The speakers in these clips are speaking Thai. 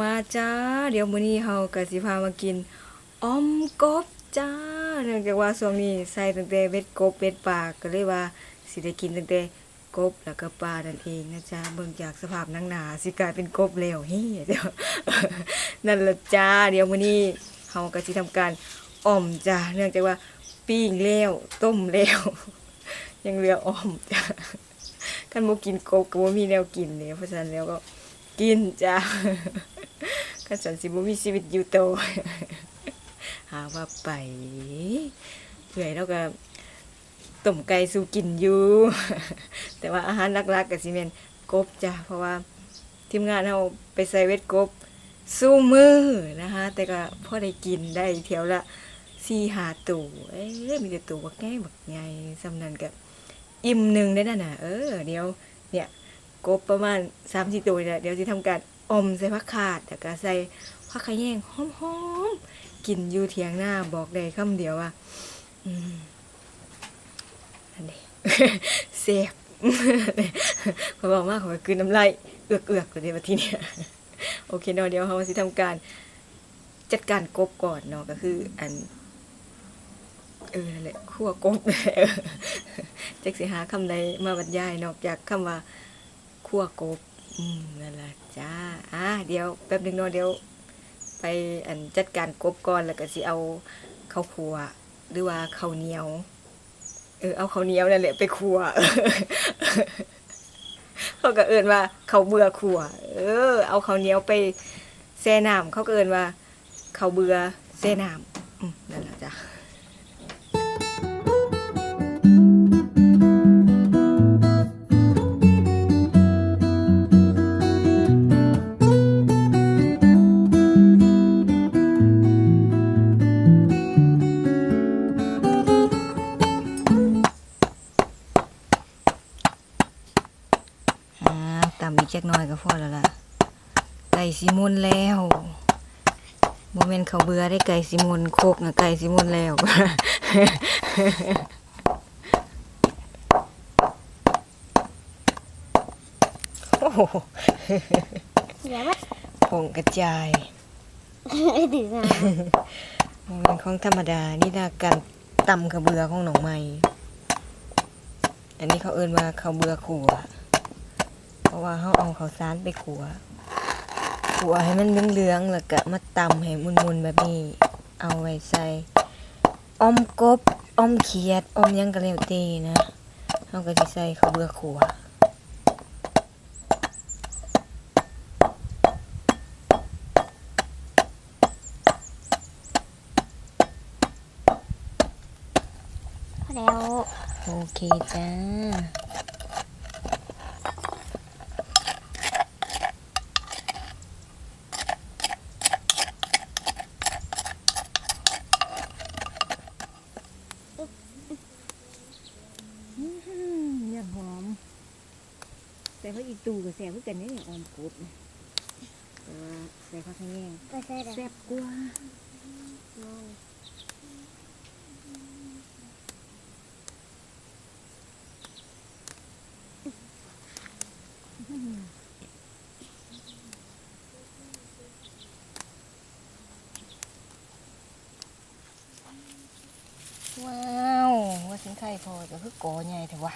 มาจ้า เดี๋ยวมื้อนี้เฮาก็สิพามากินอ้อมกบจ้าเนื่องจากว่าช่วงนี้ใส่ตั้งแต่เบ็ดกบเบ็ดปลาก็เลยว่าสิได้กินตั้งแต่กบแล้วก็ปลานั่นเองนะจ๊ะเบิ่งจากสภาพหนังหนาสิกลายเป็นกบแล้วเฮ้ยเดี๋ยวนั่นละจ้า เดี๋ยวมื้อนี้เฮาก็สิทำการอ้อมจ้าเนื่องจากว่าปิ้งแล้วต้มแล้วยังเหลืออ้อมจ้าคันบ่กินกบก็บ่มีแนวกินเลยเพราะฉะนั้นแล้วก็กินจ้า คันสันสิบ่มีชีวิตอยู่ต่อหาว่าไปเพื่อยแล้วก็ต้มไก่สู่กินอยู่ แต่ว่าอาหารหลักๆก็สิแม่นกบจ้ะเพราะว่าทีมงานเฮาไปใส่เวทกบสู้มือนะคะแต่ก็พอได้กินได้เที่ยวละ4 5ตู่เอ้ยมีแต่ตู่บักใหญ่บักใหญ่ซำนันก็อิ่มหนึ่งได้นั่นน่ะเออเดี๋ยวเนี่ยกบประมาณสามสี่ตัวเนี่ยเดี๋ยวจะทำการ อมใส่ผักขาดแล้วก็ใส่ผักขะแยงหอมๆกินอยู่เถียงหน้าบอกได้คำเดียวว่าอืมนั่นเองเสียบพอบอกมากขอคืนน้ำลายเอือกเอือกๆเลยในวันที่เนี่ยโอเคเนาะเดี๋ยวเราสิทำการจัดการกบก่อนเนาะก็คืออัน เออนั่นแหละคั่วกบเจักสิหาคำใดมาบรรยายนอกจากคำว่าคั่วกบ อืมนั่นแหละจ้า อะเดี๋ยวแป๊บหนึ่งเนาะเดี๋ยว ไปอันจัดการกบก่อนแล้วก็สิเอาข้าวคั่วหรือว่าข้าวเหนียว เออเอาข้าวเหนียวนั่นแหละไปคั่วเขาก็เอินว่าข้าวเบื่อขั่ว เออ เอาข้าวเหนียวไปแช่น้ำเขาก็เอินว่าข้าวเบื่อแช่น้ำอืมนั่นแหละจ้ะ มุนแล้วโมเมนต์เขาวเบื่อได้ไก่สิมุนโคกนะไก่สิมุนแล้วโอ้โหเดี๋ยวว่าผงกระจายไม่ถึงอะโมเมนต์ของธรรมดา นี่นาการตำขาวเบือของหนองไม้อันนี้เขาเอิ้นว่าขาวเบือขัวเพราะว่าเขาเอาข้าวสารไปขัว ขัวให้มันเหลืองๆแล้วก็มาตำให้มุนๆแบบนี้ เอาไว้ใส่ออมกบออมเขียดออมหยังก็แล้วแต่นะเขาก็สิใส่ข้าวเบือขัวพอแล้ว โอเคจ้า อย่างหอม แต่ว่า อีตูกับแซ่บคือกันนี่ออมกบนะแต่ว่าใส่ข้าวแห้งก็ใช่แล้วแซ่บกว่าว้าว ว่าสินไข่พอจะคือกอใหญ่เถอะวะ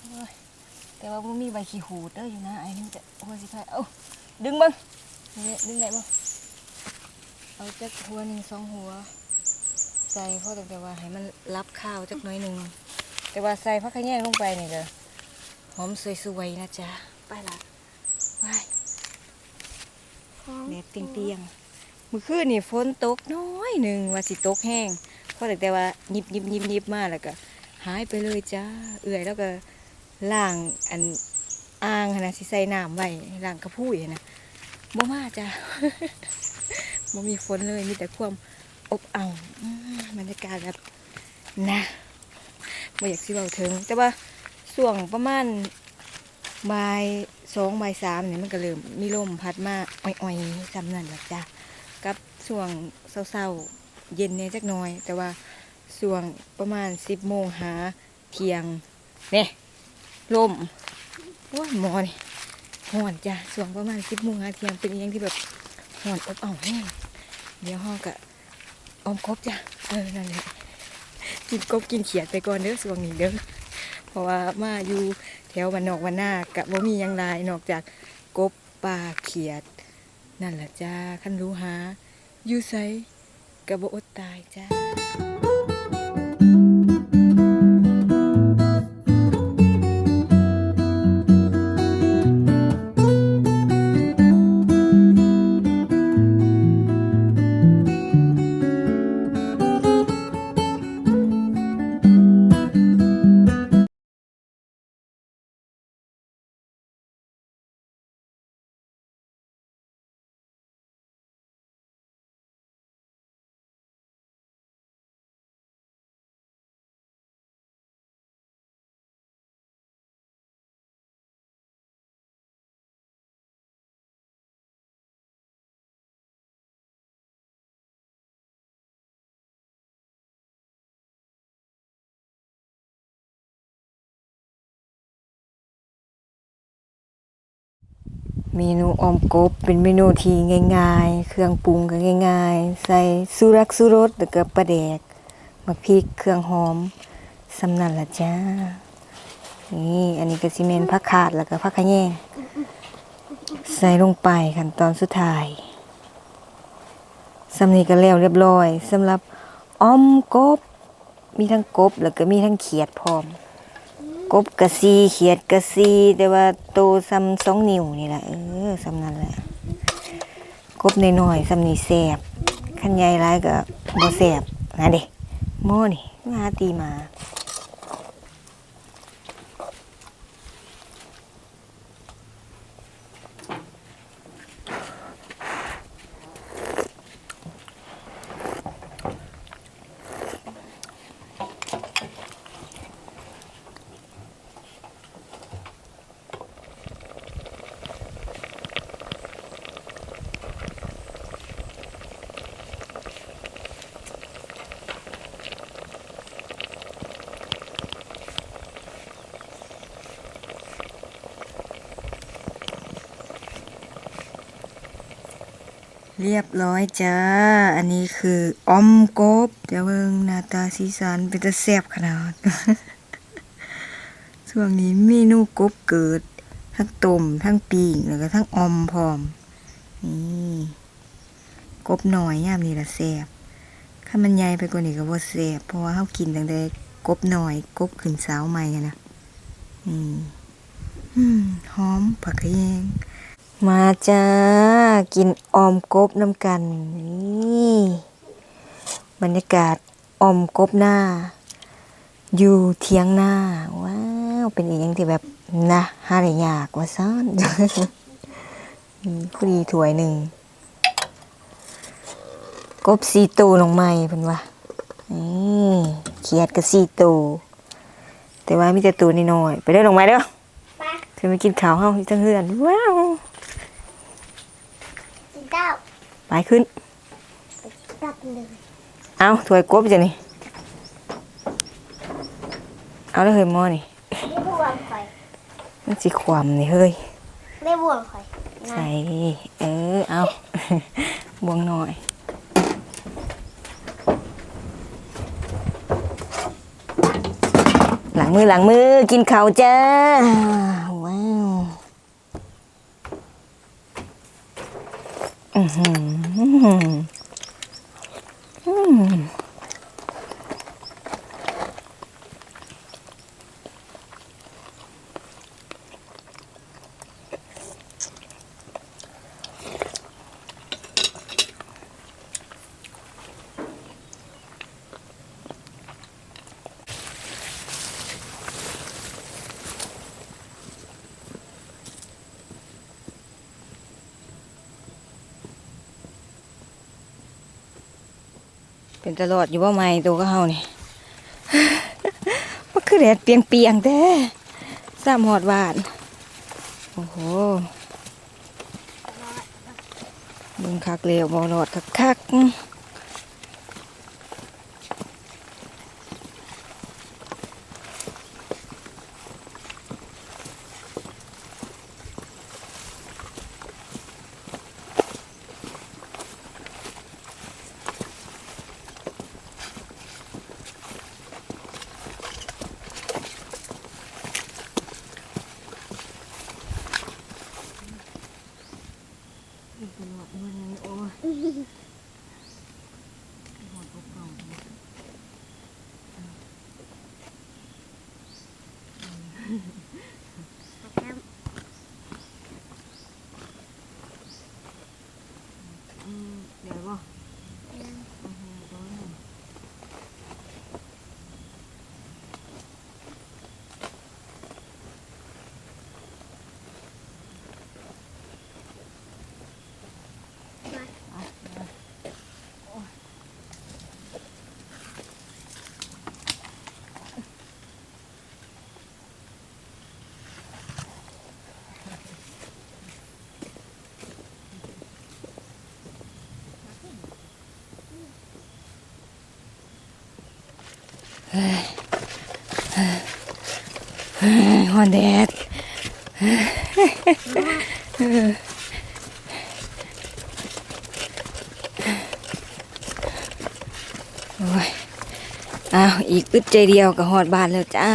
โอ้ย แต่ว่ามันมีใบขี้หูดเด้ออยู่นะไอ้นี่จะว่าสิไข่เอ้าดึงเบ้างนี่ดึงได้บ่เอาจักหัวหนึ่งสองหัว ใส่เพราะแต่ว่าให้มันรับข้าวจักหน้อยหนึ่งแต่ว่าใส่ผักขะแยงลงไปนี่ก็หอมสวยๆนะจ๊ะไปละไปแดดเตียงๆมื่อคืนนี่ฝนตกน้อยหนึ่งว่าสิตกแห้งเพราะแต่ว่ายิบยิบยิบยิบมาแล้วก็หายไปเลยจ้าเอื่อยแล้วก็ ล่างอันอ่างนะสิใส่น้ำไว้ล่างกระพุ้ยนะบ่มาจ้าบ่มีฝนเลยมีแต่ความอบอ้าวบรรยากาศแบบนะบ่อยากสิเบาถึง แต่ว่าช่วงประมาณบ่ายสองบ่ายสามเนี่ยมันก็เริ่มมีลมพัดมาอ่อยๆจำนั่นแหละจ้ากับช่วงเศร้าๆเย็นเนี่ยจักน่อย แต่ว่าส่วงประมาณสิบโมงหาเที่ยงเนี่ย ลมโอ้ยหมอนี่หห่อนจ้ะช่วงประมาณสิบโมงหาเที่ยงเป็นอหยังที่แบบห่อนอบอ้าวแห้งเดี๋ยวห้องกะออมกบจ้ะเออนั่นแหละกินกบกินเขียดไปก่อนเด้อช่วงนี้เด้อเพราะว่ามาอยู่แถววันนอกวันหน้ากะบ่มียังหลายนอกจากกบปลาเขียด นั่นแหละจ้าคันรู้หาอยู่ไสกะบ่อดตายจ้า เมนูออมกบเป็นเมนูที่ง่าย ๆ เครื่องปรุงก็ง่าย ๆ ใส่สุรักสุรสแล้วก็ปลาแดกมะพริกเครื่องหอมสำนันละจ้า นี่อันนี้ก็ซีเมนผักขาดแล้วก็ผักขะแยงใส่ลงไปขั้นตอนสุดท้ายสำนีก็แล้วเรียบร้อยสำหรับออมกบ มีทั้งกบแล้วก็มีทั้งเขียดพร้อม กบกระซีเขียดกระซี แต่ว่าโตซ้ำสองนิ้วนี่แหละเออซ้ำนั่นแหละกบในน้อยๆซ้ำนี่แสบขันใหญ่ร้ายก็บ่แสบนะเด็กโม่นี่มาตีมา เรียบร้อยจ้า อันนี้คือออมกบเดี๋ยวเบิ่งหน้าตาสีสันเป็นตะแซ่บขนาด ช่วงนี้เมนูกบเกิด ทั้งต้มทั้งปิ้งแล้วก็ทั้งออมพร้อม นี่กบหน่อยยามนี้ละแซ่บถ้ามันใหญ่ไปกว่านี้ก็บ่แซ่บเพราะว่าเฮากินตั้งแต่กบหน่อยกบขึ้นสาวใหม่นะนี่หอมผักขะแยง มาจ้า กินออมกบน้ำกัน นี่ บรรยากาศออมกบหน้า อยู่เทียงหน้า ว้าว เป็นอีกอย่างที่แบบนะหาได้ยากว่าซ่อนอืมพอดีถ้วยหนึ่ง กบสีตูลงใหม่เพิ่นว่านี่เขียดกับสีตู แต่ว่ามีแต่ตูน้อยๆไปเด้อลงมาเด้อไปเพิ่นไปกินข้าวเฮาที่ทั้งเฮือน ว้าวกิน เต้าไปขึ้น ตับเลยเอาถ้วยกบจ้ะนี่ เอาแล้วเฮ้ยหมอนี่ ไม่บวงข่อยมันสิความนี่เฮ้ย ไม่บวงข่อยใส่เออ เอา บวงหน่อย หลังมือหลังมือกินข้าวจ้า ว้าว อือหืออืม เป็นตลอดอยู่ว่าไม่ตัวก็เฮานี่มันคือแดดเปียงเปียงแท้สามหอดหวานโอ้โหบึงคักเลวบอลอดคักคัก นวดนวดโอ้ ฮอนแดดโอ้ยอ้าวอีกอึดใจเดียวกับหอดบ้านแล้วจ้า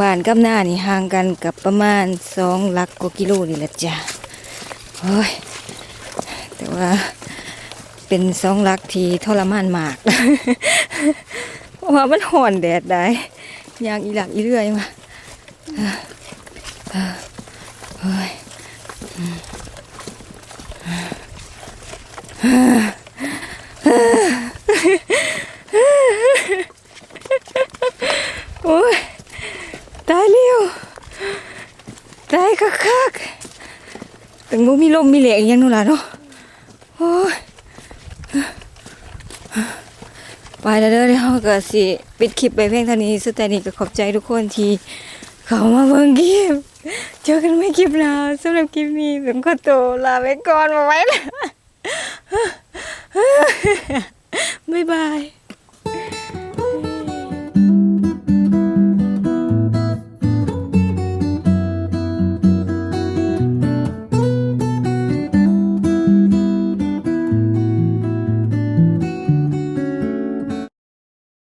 บ้านกับหน้านี่ห่างกันกับประมาณสองลักกว่ากิโลนี่แหละจ้าโอ้ยแต่ว่าเป็นสองลักที่ทรมานมาก ว่ามันห่อนแดดได้ยางอีหลักอีเรื่อยมาเฮ้ยโอ้ยตายเร็วตายคักๆถึงบ่มีลมมีเหลกยังนู่นล่ะเนาะโอ้ย ไปแล้วเด้อเดี๋ยวก็สิปิดคลิปไปเพียงเท่านี้สุดแต่นี้ก็ขอบใจทุกคนที่เขามาเบิ่งคลิปเจอกันไม่คลิปแล้วสำหรับคลิปนี้ผมขอตัวลาไปก่อนมาไว้ละบ๊ายบาย